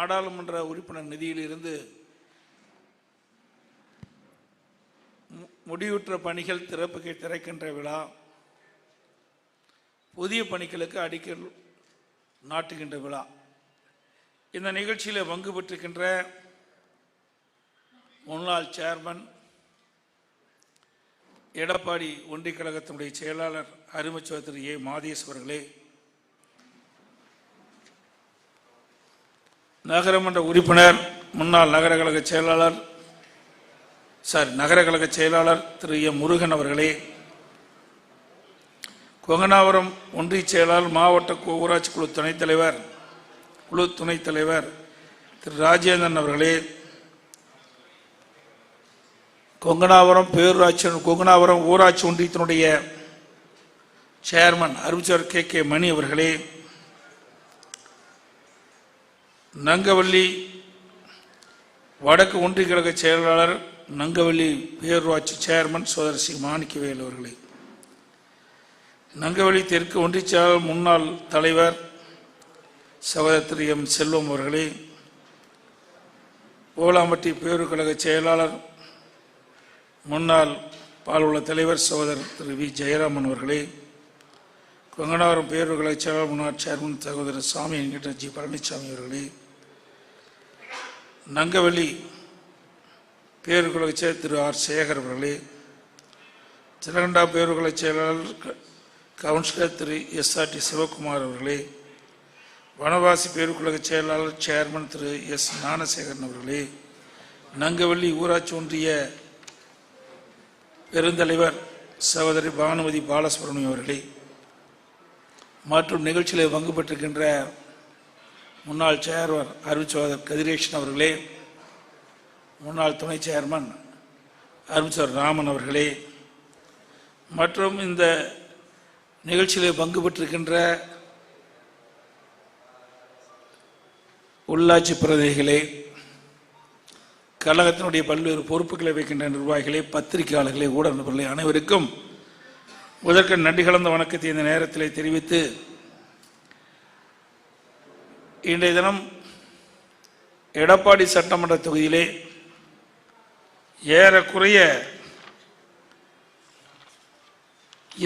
நாடாளுமன்ற உறுப்பினர் நிதியிலிருந்து முடிவுற்ற பணிகள் திறப்புக்கு திறக்கின்ற விழா புதிய பணிகளுக்கு அடிக்கல் நாட்டுகின்ற விழா. இந்த நிகழ்ச்சியில் பங்கு பெற்றிருக்கின்ற முன்னாள் சேர்மன் எடப்பாடி ஒன்றிய கழகத்தினுடைய செயலாளர் அருமைச்சுவர் திரு ஏ. மாதேஸ்வர்களே நகரமன்ற உறுப்பினர் முன்னாள் நகர கழக செயலாளர் சாரி நகர கழக செயலாளர் திரு எம் முருகன் அவர்களே. கொங்கனாபுரம் ஒன்றிய செயலாளர் மாவட்ட ஊராட்சி குழு துணைத் தலைவர் குழு துணைத் தலைவர் திரு ராஜேந்திரன் அவர்களே. கொங்கனாபுரம் பேரூராட்சி கொங்கனாபுரம் ஊராட்சி ஒன்றியத்தினுடைய சேர்மன் அறிவிச்சர் கே கே மணி அவர்களே. நங்கவள்ளி வடக்கு ஒன்றிய கழக செயலாளர் நங்கவள்ளி பேரூராட்சி சேர்மன் சோதர் சி மாணிக்கவேல் அவர்களை. நங்கவள்ளி தெற்கு ஒன்றிய செயலாளர் முன்னாள் தலைவர் சகோதரர் திரு எம் செல்வம் அவர்களே. ஓலாம்பட்டி பேரூர் கழக செயலாளர் முன்னாள் பால்வள தலைவர் சகோதரர் திரு வி ஜெயராமன் அவர்களே. வெங்கடாரம் பேரூர் செயலாளர் முன்னாள் சேர்மன் சகோதரர் சாமி என்கிற ஜி. பழனிசாமி அவர்களே நங்கவள்ளி பேரூர் செயல் செயலர் திரு. ஆர். சேகர் அவர்களே திலகண்டா பேரூர் செயலாளர் councillor Thiru. S. R. T. Sivakumar அவர்களே வனவாசி பேருக்குலக செயலாளர் சேர்மன் திரு. எஸ். ஞானசேகரன் அவர்களே நங்கவள்ளி ஊராட்சி ஒன்றிய பெருந்தலைவர் சகோதரி பானுமதி பாலசுப்ரமணியம் அவர்களே மற்றும் நிகழ்ச்சியில் பங்கு பெற்றிருக்கின்ற முன்னாள் சேர்வர் அறிவிச்சோதர் கதிரேஷன் அவர்களே முன்னாள் துணை சேர்மன் அறிவிச்சர் ராமன் அவர்களே மற்றும் இந்த நிகழ்ச்சியில் பங்கு பெற்றிருக்கின்ற உள்ளாட்சி பிரதிநிதிகளே கழகத்தினுடைய பல்வேறு பொறுப்புகளை வைக்கின்ற நிர்வாகிகளே பத்திரிகையாளர்களே ஊடக நபர்களே அனைவருக்கும் முதற்கு நன்றி கலந்த வணக்கத்தை இந்த நேரத்தில் தெரிவித்து இன்றைய தினம் எடப்பாடி சட்டமன்ற தொகுதியிலே ஏறக்குறைய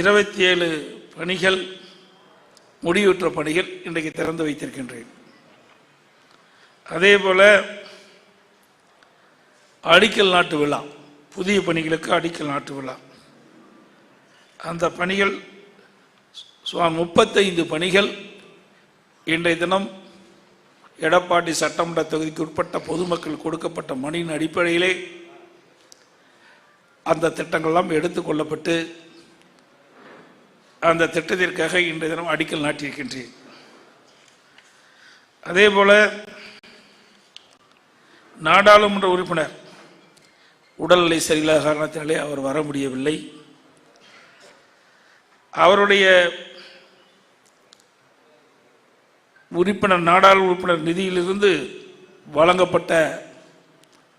இருபத்தி ஏழு பணிகள் முடிவுற்ற பணிகள் இன்றைக்கு திறந்து வைத்திருக்கின்றேன். அதே போல் அடிக்கல் நாட்டு விழா புதிய பணிகளுக்கு அடிக்கல் நாட்டு விழா. அந்த பணிகள் சுமார் முப்பத்தைந்து பணிகள் இன்றைய தினம் எடப்பாடி சட்டமன்ற தொகுதிக்கு உட்பட்ட பொதுமக்கள் கொடுக்கப்பட்ட மணியின் அடிப்படையிலே அந்த திட்டங்கள்லாம் எடுத்துக்கொள்ளப்பட்டு அந்த திட்டத்திற்காக இன்றைய தினம் அடிக்கல் நாட்டியிருக்கின்றேன். அதே போல நாடாளுமன்ற உறுப்பினர் உடல்நிலை சரியில்லாத காரணத்தினாலே அவர் வர முடியவில்லை. அவருடைய உறுப்பினர் நாடாளு உறுப்பினர் நிதியிலிருந்து வழங்கப்பட்ட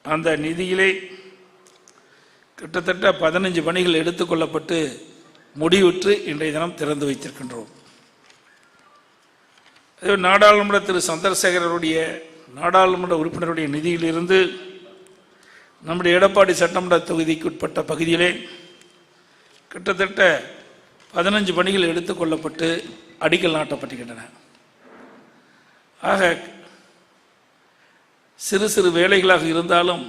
அந்த நிதியிலே கிட்டத்தட்ட பதினஞ்சு பணிகள் எடுத்துக்கொள்ளப்பட்டு முடிவுற்று இன்றைய தினம் திறந்து வைத்திருக்கின்றோம். அதே நாடாளுமன்ற திரு. சந்திரசேகரருடைய நாடாளுமன்ற உறுப்பினருடைய நிதியிலிருந்து நம்முடைய எடப்பாடி சட்டமன்ற தொகுதிக்கு உட்பட்ட பகுதியிலே கிட்டத்தட்ட பதினஞ்சு பணிகள் எடுத்துக்கொள்ளப்பட்டு அடிக்கல் நாட்டப்பட்டுகின்றன. ஆக சிறு சிறு வேலைகளாக இருந்தாலும்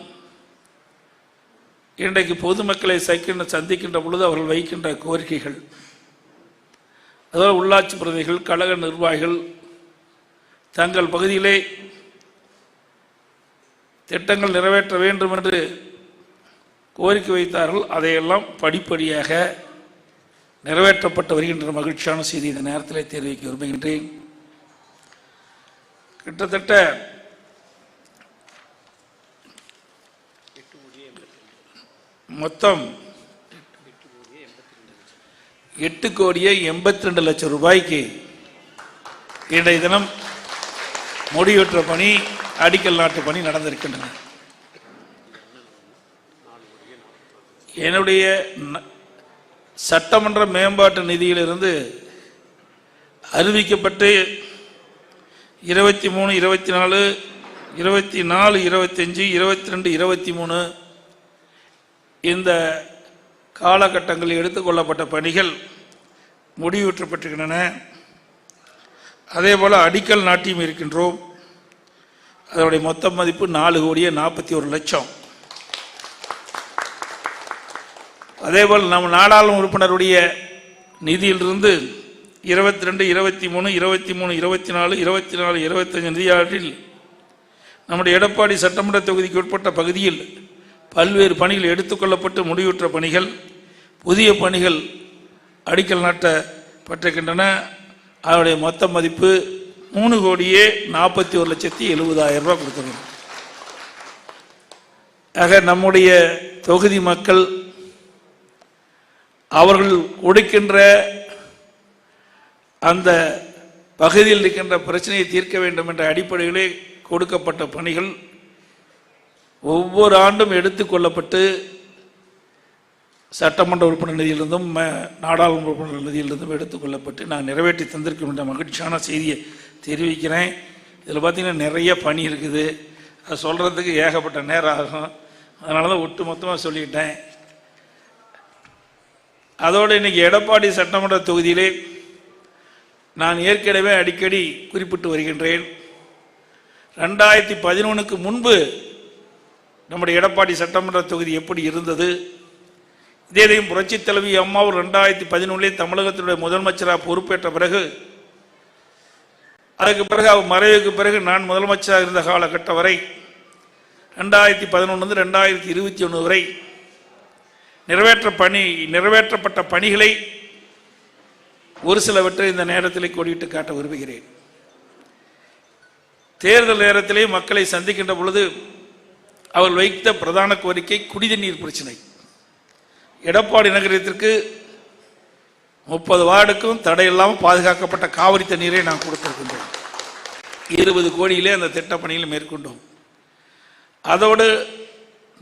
இன்றைக்கு பொதுமக்களை சைக்கின்ற சந்திக்கின்ற பொழுது அவர்கள் வைக்கின்ற கோரிக்கைகள் அதாவது உள்ளாட்சி பிரதிகள் கழக நிர்வாகிகள் தங்கள் பகுதியிலே திட்டங்கள் நிறைவேற்ற வேண்டும் என்று கோரிக்கை வைத்தார்கள். அதையெல்லாம் படிப்படியாக நிறைவேற்றப்பட்டு வருகின்ற மகிழ்ச்சியான செய்தி இந்த நேரத்தில் தெரிவிக்க விரும்புகின்றேன். கிட்டத்தட்ட மொத்தம் எட்டு கோடியே எண்பத்தி ரெண்டு லட்சம் ரூபாய்க்கு இன்றைய தினம் முடிவுற்ற பணி அடிக்கல் நாட்டு பணி நடந்திருக்கின்றன. என்னுடைய சட்டமன்ற மேம்பாட்டு நிதியிலிருந்து அறிவிக்கப்பட்டு இருபத்தி மூணு இருபத்தி நாலு இருபத்தி நாலு இருபத்தஞ்சி இருபத்தி ரெண்டு இருபத்தி மூணு இந்த காலகட்டங்களில் எடுத்துக்கொள்ளப்பட்ட பணிகள் முடிவுற்றப்பட்டிருக்கின்றன. அதே போல் அடிக்கல் நாட்டியும் இருக்கின்றோம். அதனுடைய மொத்த மதிப்பு நாலு கோடியே நாற்பத்தி ஒரு லட்சம். அதேபோல் நம் நாடாளும் உறுப்பினருடைய நிதியிலிருந்து இருபத்தி ரெண்டு இருபத்தி மூணு இருபத்தி மூணு இருபத்தி நாலு இருபத்தி நாலு இருபத்தஞ்சு நிதியாண்டில் நம்முடைய எடப்பாடி சட்டமன்ற தொகுதிக்கு உட்பட்ட பகுதியில் பல்வேறு பணிகள் எடுத்துக்கொள்ளப்பட்டு முடிவுற்ற பணிகள் புதிய பணிகள் அடிக்கல் நாட்டப்பட்டிருக்கின்றன. அதனுடைய மொத்த மதிப்பு மூணு கோடியே நாற்பத்தி ஒரு லட்சத்தி எழுபதாயிரம் ரூபாய் கொடுத்துருக்கோம் ஆக நம்முடைய தொகுதி மக்கள் அவர்கள் கொடுக்கின்ற அந்த பகுதியில் இருக்கின்ற பிரச்சனையை தீர்க்க வேண்டும் என்ற அடிப்படையிலே கொடுக்கப்பட்ட பணிகள் ஒவ்வொரு ஆண்டும் எடுத்துக்கொள்ளப்பட்டு சட்டமன்ற உறுப்பினர் நிதியிலிருந்தும் ம- நாடாளுமன்ற உறுப்பினர் நிதியிலிருந்தும் எடுத்துக்கொள்ளப்பட்டு நான் நிறைவேற்றி தந்திருக்கும் என்ற மகிழ்ச்சியான செய்தியை தெரிவிக்கிறேன். இதில் பார்த்தீங்கன்னா நிறைய பணி இருக்குது. அது சொல்கிறதுக்கு ஏகப்பட்ட நேரம் ஆகும். அதனால தான் ஒட்டு மொத்தமாக சொல்லிட்டேன். அதோடு இன்னைக்கு எடப்பாடி சட்டமன்ற தொகுதியிலே நான் ஏற்கனவே அடிக்கடி குறிப்பிட்டு வருகின்றேன். ரெண்டாயிரத்தி பதினொன்றுக்கு முன்பு நம்முடைய எடப்பாடி சட்டமன்ற தொகுதி எப்படி இருந்தது? இதேதையும் புரட்சி தலைவி அம்மாவும் ரெண்டாயிரத்தி பதினொன்றிலே தமிழகத்தினுடைய முதலமைச்சராக பொறுப்பேற்ற பிறகு அதுக்கு பிறகு அவர் மறைவுக்கு பிறகு நான் முதலமைச்சராக இருந்த காலகட்டம் வரை ரெண்டாயிரத்தி பதினொன்று ரெண்டாயிரத்தி இருபத்தி ஒன்று வரை நிறைவேற்ற பணி நிறைவேற்றப்பட்ட பணிகளை ஒரு சிலவற்றை இந்த நேரத்தில் கொடியிட்டு காட்ட விரும்புகிறேன். தேர்தல் நேரத்திலே மக்களை சந்திக்கின்ற பொழுது அவர் வைத்த பிரதான கோரிக்கை குடிநீர் பிரச்சனை. எடப்பாடி நகரத்திற்கு முப்பது வார்டுக்கும் தடையில்லாமல் பாதுகாக்கப்பட்ட காவிரி தண்ணீரை நான் கொடுத்திருக்கின்றோம். இருபது கோடியிலே அந்த திட்டப் மேற்கொண்டோம். அதோடு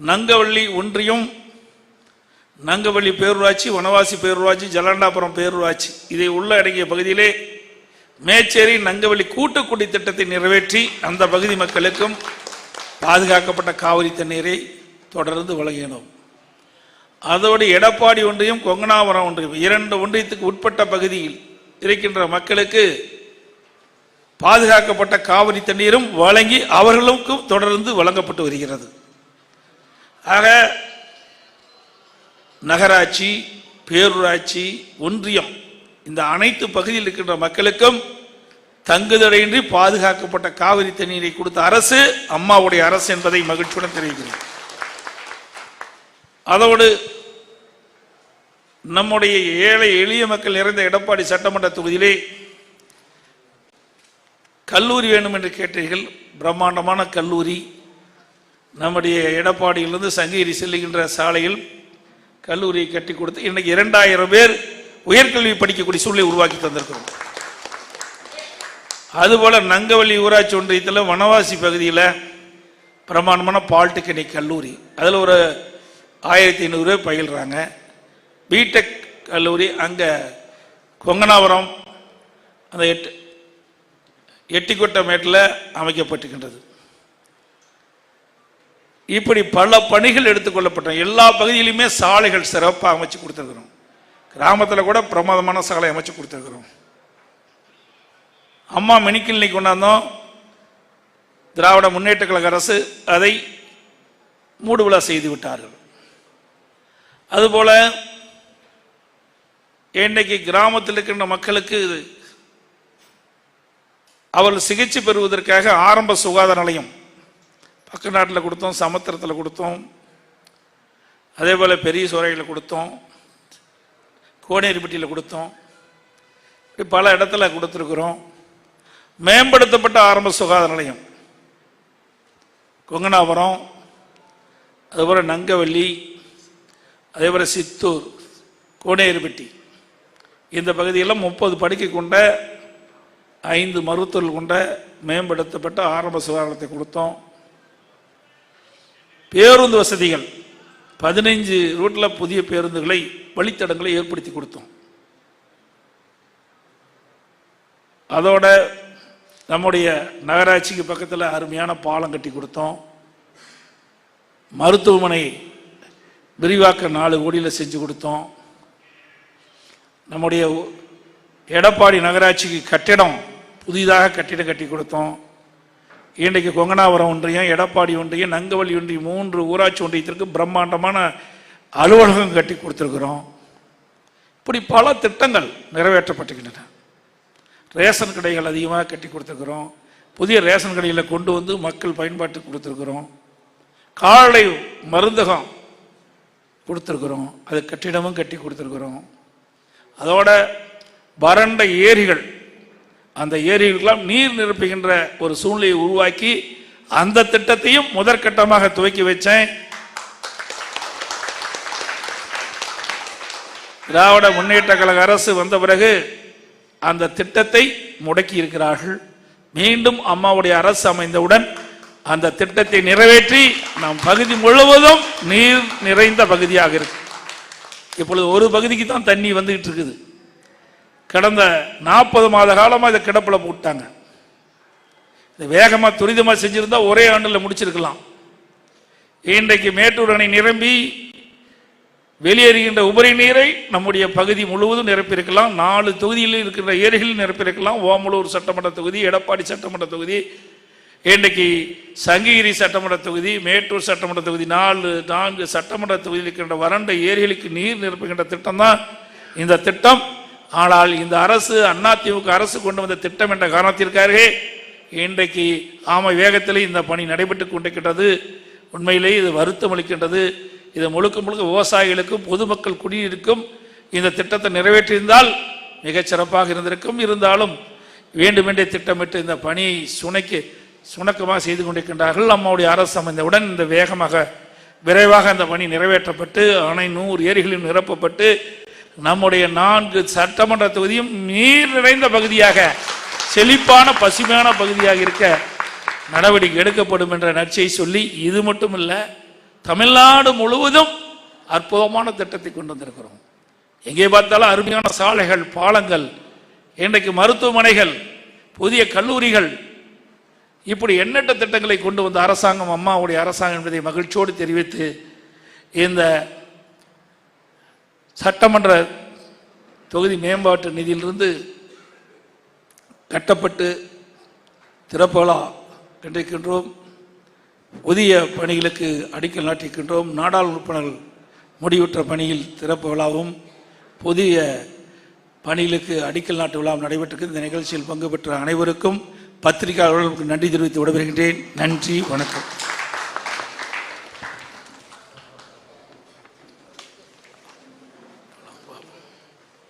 நங்கவள்ளி ஒன்றியம் நங்கவள்ளி பேரூராட்சி வனவாசி பேரூராட்சி ஜலண்டாபுரம் பேரூராட்சி. இதை உள்ள அடங்கிய பகுதியிலே மேச்சேரி நங்கவள்ளி கூட்டுக்குடி திட்டத்தை நிறைவேற்றி அந்த பகுதி மக்களுக்கும் பாதுகாக்கப்பட்ட காவிரி தண்ணீரை தொடர்ந்து வழங்கினோம். அதோடு எடப்பாடி ஒன்றியம் கொங்கனாபுரம் ஒன்றியம் இரண்டு ஒன்றியத்துக்கு உட்பட்ட பகுதியில் இருக்கின்ற மக்களுக்கு பாதுகாக்கப்பட்ட காவிரி தண்ணீரும் வழங்கி அவர்களுக்கும் தொடர்ந்து வழங்கப்பட்டு வருகிறது. ஆக நகராட்சி பேரூராட்சி ஒன்றியம் இந்த அனைத்து பகுதியில் இருக்கின்ற மக்களுக்கும் தங்குதடையின்றி பாதுகாக்கப்பட்ட காவிரி தண்ணீரை கொடுத்த அரசு அம்மாவுடைய அரசு என்பதை மகிழ்ச்சியுடன் தெரிவிக்கிறேன். அதோடு நம்முடைய ஏழை எளிய மக்கள் நிறைந்த எடப்பாடி சட்டமன்ற தொகுதியிலே கல்லூரி வேண்டும் என்று கேட்டீர்கள். பிரம்மாண்டமான கல்லூரி. நம்முடைய எடப்பாடியிலிருந்து சங்ககிரி செல்லுகின்ற சாலையில் கல்லூரியை கட்டி கொடுத்து இன்னைக்கு இரண்டாயிரம் பேர் உயர்கல்வி படிக்கக்கூடிய சூழ்நிலை உருவாக்கி தந்திருக்கிறோம். அதுபோல நங்கவள்ளி ஊராட்சி ஒன்றியத்தில் வனவாசி பகுதியில் பிரமாண்டமான பாலிடெக்னிக் கல்லூரி. அதில் ஒரு ஆயிரத்தி ஐநூறு பேர் பயில்றாங்க. பிடெக் கல்லூரி அங்கே கொங்கனாபுரம் அந்த எட்டு எட்டிக்கொட்டை மேட்டில் அமைக்கப்பட்டிருக்கின்றது. இப்படி பல பணிகள் எடுத்துக்கொள்ளப்பட்ட எல்லா பகுதியிலுமே சாலைகள் சிறப்பாக அமைச்சு கொடுத்துருக்குறோம். கிராமத்தில் கூட பிரமாதமான சாலை அமைச்சு கொடுத்துருக்குறோம். அம்மா மெனிக்கிளினிக் கொண்டாந்தோம். திராவிட முன்னேற்ற கழக அரசு அதை மூடுவிழா செய்து விட்டார்கள். அதுபோல இன்னைக்கு கிராமத்தில் இருக்கின்ற மக்களுக்கு அவர்கள் சிகிச்சை பெறுவதற்காக ஆரம்ப சுகாதார நிலையம் பக்க நாட்டில் கொடுத்தோம் சமுத்திரத்தில் கொடுத்தோம் அதே போல் பெரிய சோரையில் கொடுத்தோம் கோனேரிப்பட்டியில் கொடுத்தோம் இப்படி பல இடத்துல கொடுத்துருக்குறோம். மேம்படுத்தப்பட்ட ஆரம்ப சுகாதார நிலையம் கொங்கனாபுரம் அதுபோல் நங்கவள்ளி அதே போல் சித்தூர் கோனேரிப்பட்டி. இந்த பகுதியெல்லாம் முப்பது படுக்கை கொண்ட ஐந்து மருத்துவர்கள் கொண்ட மேம்படுத்தப்பட்ட ஆரம்ப சுகாதாரத்தை கொடுத்தோம். பேருந்து வசதிகள். பதினைஞ்சு ரூட்டில் புதிய பேருந்துகளை வழித்தடங்களை ஏற்படுத்தி கொடுத்தோம். அதோட நம்முடைய நகராட்சிக்கு பக்கத்தில் அருமையான பாலம் கட்டி கொடுத்தோம். மருத்துவமனை விரிவாக்க நாலு கோடியில் செஞ்சு கொடுத்தோம். நம்முடைய எடப்பாடி நகராட்சிக்கு கட்டிடம் புதிதாக கட்டிடம் கட்டி கொடுத்தோம். இன்றைக்கு கொங்கனாபுரம் ஒன்றியம் எடப்பாடி ஒன்றியம் நங்கவள்ளி ஒன்றியம் மூன்று ஊராட்சி ஒன்றியத்திற்கு பிரம்மாண்டமான அலுவலகம் கட்டி கொடுத்துருக்குறோம். இப்படி பல திட்டங்கள் நிறைவேற்றப்பட்டுகின்றன ரேஷன் கடைகள் அதிகமாக கட்டி கொடுத்துருக்குறோம். புதிய ரேஷன் கடையில் கொண்டு வந்து மக்கள் பயன்பாட்டுக்கு கொடுத்துருக்குறோம். காலை மருந்தகம் கொடுத்துருக்குறோம். அது கட்டிடமும் கட்டி கொடுத்துருக்குறோம். அதோட வறண்ட ஏரிகள் அந்த ஏரிகளுக்கெல்லாம் நீர் நிரப்புகின்ற ஒரு சூழ்நிலையை உருவாக்கி அந்த திட்டத்தையும் முதற்கட்டமாக துவக்கி வச்சேன். திராவிட முன்னேற்ற கழக அரசு வந்த பிறகு அந்த திட்டத்தை முடக்கி இருக்கிறார்கள். மீண்டும் அம்மாவுடைய அரசு அமைந்தவுடன் அந்த திட்டத்தை நிறைவேற்றி நம் பகுதி முழுவதும் நீர் நிறைந்த பகுதியாக இருக்கு. இப்பொழுது ஒரு பகுதிக்கு தான் தண்ணி வந்துகிட்டு இருக்குது. கடந்த நாற்பது மாத காலமாக இதை கிடப்பில் போட்டாங்க. இது வேகமாக துரிதமாக செஞ்சுருந்தா ஒரே ஆண்டில் முடிச்சிருக்கலாம். இன்றைக்கு மேட்டூர் அணை நிரம்பி வெளியேறுகின்ற உபரி நீரை நம்முடைய பகுதி முழுவதும் நிரப்பியிருக்கலாம். நாலு தொகுதியில் இருக்கின்ற ஏரிகளில் நிரப்பியிருக்கலாம். ஓமலூர் சட்டமன்ற தொகுதி எடப்பாடி சட்டமன்ற தொகுதி இன்றைக்கு சங்ககிரி சட்டமன்ற தொகுதி மேட்டூர் சட்டமன்ற தொகுதி நாலு நான்கு சட்டமன்ற தொகுதியில் இருக்கின்ற வறண்ட ஏரிகளுக்கு நீர் நிரப்புகின்ற திட்டம் தான் இந்த திட்டம். ஆனால் இந்த அரசு அதிமுக அரசு கொண்டு வந்த திட்டம் என்ற காரணத்திற்காரே இன்றைக்கு ஆமை வேகத்தில் இந்த பணி நடைபெற்று கொண்டிருக்கின்றது. உண்மையிலேயே இது வருத்தம் அளிக்கின்றது. இது முழுக்க முழுக்க விவசாயிகளுக்கும் பொதுமக்கள் குடியிருக்கும் இந்த திட்டத்தை நிறைவேற்றியிருந்தால் மிகச்சிறப்பாக இருந்திருக்கும். இருந்தாலும் வேண்டுமென்றே திட்டமிட்டு இந்த பணியை சுனைக்கு சுணக்கமாக செய்து கொண்டிருக்கின்றார்கள். நம்முடைய அரசு அமைந்தவுடன் இந்த வேகமாக விரைவாக அந்த பணி நிறைவேற்றப்பட்டு அணை நூறு ஏரிகளில் நிரப்பப்பட்டு நம்முடைய நான்கு சட்டமன்ற தொகுதியும் நீர் நிறைந்த பகுதியாக செழிப்பான பசுமையான பகுதியாக இருக்க நடவடிக்கை எடுக்கப்படும் என்ற நற்செய்தி சொல்லி இது மட்டும் இல்லை தமிழ்நாடு முழுவதும் அற்புதமான திட்டத்தை கொண்டு வந்திருக்கிறோம். எங்கே பார்த்தாலும் அருமையான சாலைகள் பாலங்கள் இன்றைக்கு மருத்துவமனைகள் புதிய கல்லூரிகள் இப்படி எண்ணற்ற திட்டங்களை கொண்டு வந்த அரசாங்கம் அம்மாவுடைய அரசாங்கம் என்பதை மகிழ்ச்சியோடு தெரிவித்து இந்த சட்டமன்ற தொகுதி மேம்பாட்டு நிதியிலிருந்து கட்டப்பட்டு திறப்பு விழா கண்டிருக்கின்றோம். புதிய பணிகளுக்கு அடிக்கல் நாட்டிருக்கின்றோம். நாடாள் உறுப்பினர்கள் முடிவுற்ற பணியில் திறப்பு விழாவும் புதிய பணிகளுக்கு அடிக்கல் நாட்டு விழாவும் நடைபெற்றிருக்கு இந்த நிகழ்ச்சியில் பங்கு பெற்ற அனைவருக்கும் பத்திரிகையாளர்களுக்கு நன்றி தெரிவித்து விடைபெறுகின்றேன். நன்றி வணக்கம்.